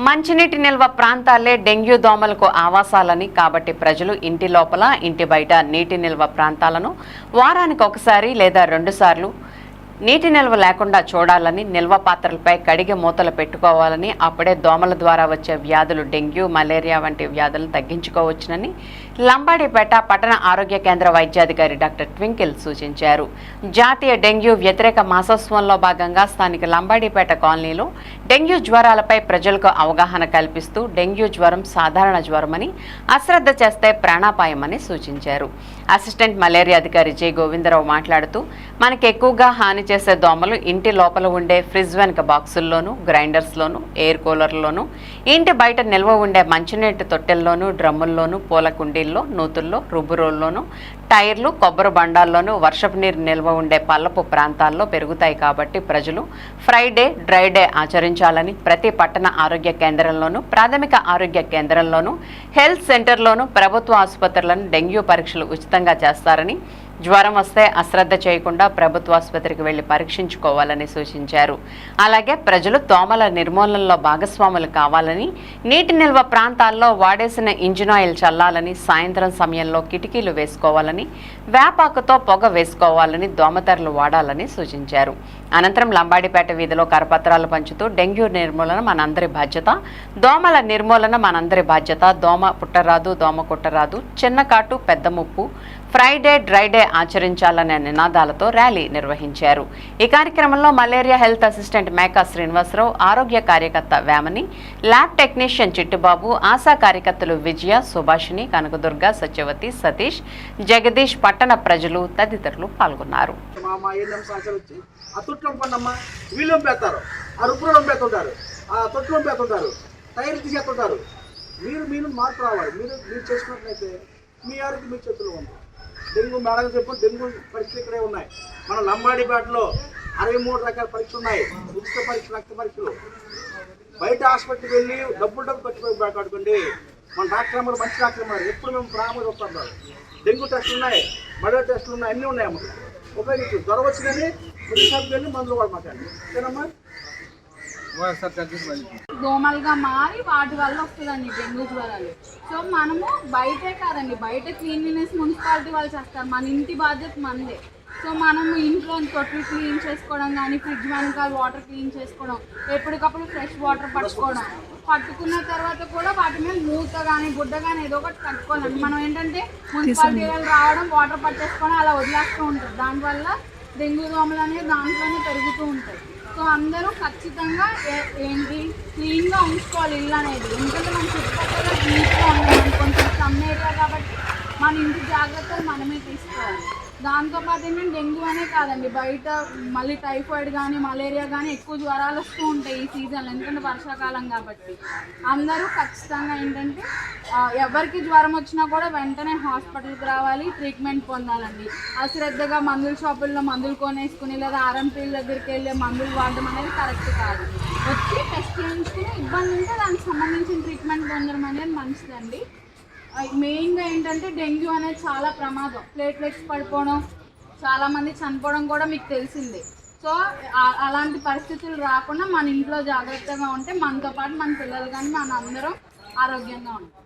మంచినీటి నిల్వ ప్రాంతాలే డెంగ్యూ దోమలకు ఆవాసాలని కాబట్టి ప్రజలు ఇంటి లోపల ఇంటి బయట నీటి నిల్వ ప్రాంతాలను వారానికి ఒకసారి లేదా రెండుసార్లు నీటి నిల్వ లేకుండా చూడాలని నిల్వ పాత్రలపై కడిగి మూతలు పెట్టుకోవాలని అప్పుడే దోమల ద్వారా వచ్చే వ్యాధులు డెంగ్యూ మలేరియా వంటి వ్యాధులను తగ్గించుకోవచ్చునని లంబాడిపేట పట్టణ ఆరోగ్య కేంద్ర వైద్యాధికారి డాక్టర్ ట్వింకిల్ సూచించారు. జాతీయ డెంగ్యూ వ్యతిరేక మాసోత్సవంలో భాగంగా స్థానిక లంబాడిపేట కాలనీలో డెంగ్యూ జ్వరాలపై ప్రజలకు అవగాహన కల్పిస్తూ డెంగ్యూ జ్వరం సాధారణ జ్వరమని అశ్రద్ధ చేస్తే ప్రాణాపాయమని సూచించారు. అసిస్టెంట్ మలేరియా అధికారి జె. గోవిందరావు మాట్లాడుతూ మనకి ఎక్కువగా హాని చేసే దోమలు ఇంటి లోపల ఉండే ఫ్రిడ్జ్ వెనుక బాక్సుల్లోనూ గ్రైండర్స్లోనూ ఎయిర్ కూలర్లోనూ ఇంటి బయట నిల్వ ఉండే మంచినీటి తొట్టెల్లోనూ డ్రమ్ముల్లోనూ పూల కుండీల్లో నూతుల్లో రుబ్బురోల్లోనూ టైర్లు కొబ్బరి బండాల్లోనూ వర్షపు నీరు నిల్వ ఉండే పల్లపు ప్రాంతాల్లో పెరుగుతాయి కాబట్టి ప్రజలు ఫ్రైడే డ్రై డే ఆచరించాలని ప్రతి పట్టణ ఆరోగ్య కేంద్రంలోనూ ప్రాథమిక ఆరోగ్య కేంద్రంలోనూ హెల్త్ సెంటర్లోనూ ప్రభుత్వ ఆసుపత్రులను డెంగ్యూ పరీక్షలు ఉచితంగా చేస్తారని జ్వరం వస్తే అశ్రద్ధ చేయకుండా ప్రభుత్వ ఆసుపత్రికి వెళ్ళి పరీక్షించుకోవాలని సూచించారు. అలాగే ప్రజలు దోమల నిర్మూలనలో భాగస్వాములు కావాలని నీటి నిల్వ ప్రాంతాల్లో వాడేసిన ఇంజిన్ ఆయిల్ చల్లాలని సాయంత్రం సమయంలో కిటికీలు వేసుకోవాలని వేపాకుతో పొగ వేసుకోవాలని దోమతెరలు వాడాలని సూచించారు. అనంతరం లంబాడిపేట వీధిలో కరపత్రాలు పంచుతూ డెంగ్యూ నిర్మూలన మనందరి బాధ్యత దోమల నిర్మూలన మనందరి బాధ్యత. దోమ పుట్టరాదు దోమ కుట్టరాదు చిన్న కాటు పెద్ద ముప్పు ఫ్రైడే డ్రైడే ఆచరించాలనే నినాదాలతో ర్యాలీ నిర్వహించారు. ఈ కార్యక్రమంలో malaria health assistant Meka Srinivasarao ఆరోగ్య కార్యకర్త వేమని ల్యాబ్ టెక్నీషియన్ చిట్టుబాబు ఆశా కార్యకర్తలు విజయ సుభాషిణి కనకదుర్గ సత్యవతి సతీష్ జగదీష్ పట్టణ ప్రజలు తదితరులు పాల్గొన్నారు. టైర్ తీసేస్తుంటారు. మీరు మీరు మార్పు రావాలి మీరు మీరు చేసుకున్నట్లయితే మీ ఆరోగ్యం మీ చేతుల్లో ఉంది. డెంగ్యూ మేడం చెప్పు డెంగ్యూ పరీక్షలు ఇక్కడే ఉన్నాయి. మన లంబాడిపేటలో అరవై మూడు రకాల పరీక్షలు ఉన్నాయి. ఉచిత పరీక్ష రక్త పరీక్షలు. బయట హాస్పిటల్కి వెళ్ళి డబ్బులు డబ్బు ఖర్చు పెట్టుకోండి మన డాక్టర్ అమ్మారు మంచి డాక్టర్ అమ్మారు ఎప్పుడు మేము ప్రారంభం వస్తుంటారు డెంగ్యూ టెస్టులు ఉన్నాయి మడో టెస్టులు ఉన్నాయి అన్నీ ఉన్నాయి అమ్మ ఉపయోగించు జ్వరం వచ్చిందని ప్రతిసారి వెళ్ళి మందులు వాడమాకండి ఓకేనమ్మా దోమలుగా మారి వాటి వల్ల వస్తుందండి డెంగ్యూ జ్వరాలు. సో మనము బయటే కాదండి బయట క్లీన్లీనెస్ మున్సిపాలిటీ వాళ్ళు చేస్తారు. మన ఇంటి బాధ్యత మనదే. సో మనము ఇంట్లో తొట్లు క్లీన్ చేసుకోవడం కానీ ఫ్రిడ్జ్ వెనకాల వాటర్ క్లీన్ చేసుకోవడం ఎప్పటికప్పుడు ఫ్రెష్ వాటర్ పట్టుకోవడం పట్టుకున్న తర్వాత కూడా వాటి మీద మూత కానీ గుడ్డ కానీ ఏదో ఒకటి కట్టుకోవాలండి. మనం ఏంటంటే మున్సిపాలిటీ వాళ్ళు రావడం వాటర్ పట్టేసుకోవడం అలా వదిలేస్తూ ఉంటారు. దానివల్ల డెంగ్యూ దోమలు అనేవి దాంట్లోనే పెరుగుతూ ఉంటాయి. సో అందరూ ఖచ్చితంగా ఏ- ఏంటి? క్లీన్గా ఉంచుకోవాలి ఇల్లు అనేది. ఎందుకంటే మన చుట్టుపక్కల నీట్గా ఉండాలి కొంచెం సమ్ ఏరియా కాబట్టి మన ఇంటి జాగ్రత్తలు మనమే తీసుకోవాలి. దాంతోపాటు ఏంటంటే డెంగ్యూ అనే కాదండి. బయట మళ్ళీ టైఫాయిడ్ కానీ మలేరియా కానీ ఎక్కువ జ్వరాలు వస్తూ ఉంటాయి ఈ సీజన్లో ఎందుకంటే వర్షాకాలం కాబట్టి. అందరూ ఖచ్చితంగా ఏంటంటే ఎవరికి జ్వరం వచ్చినా కూడా వెంటనే హాస్పిటల్కి రావాలి ట్రీట్మెంట్ పొందాలండి. అశ్రద్ధగా మందుల షాపుల్లో మందులు కొనేసుకుని లేదా ఆర్ఎంపీల దగ్గరికి వెళ్ళే మందులు వాడడం అనేది కరెక్ట్ కాదు. వచ్చి టెస్ట్ చేయించుకుని ఇబ్బంది ఉంటే దానికి సంబంధించిన ట్రీట్మెంట్ పొందడం అనేది మంచిదండి. మెయిన్గా ఏంటంటే డెంగ్యూ అనేది చాలా ప్రమాదం. ప్లేట్లెట్స్ పడిపోవడం చాలామంది చనిపోవడం కూడా మీకు తెలిసిందే. సో అలాంటి పరిస్థితులు రాకుండా మన ఇంట్లో జాగ్రత్తగా ఉంటే మనతో పాటు మన పిల్లలు కానీ మన అందరం ఆరోగ్యంగా ఉంటాం.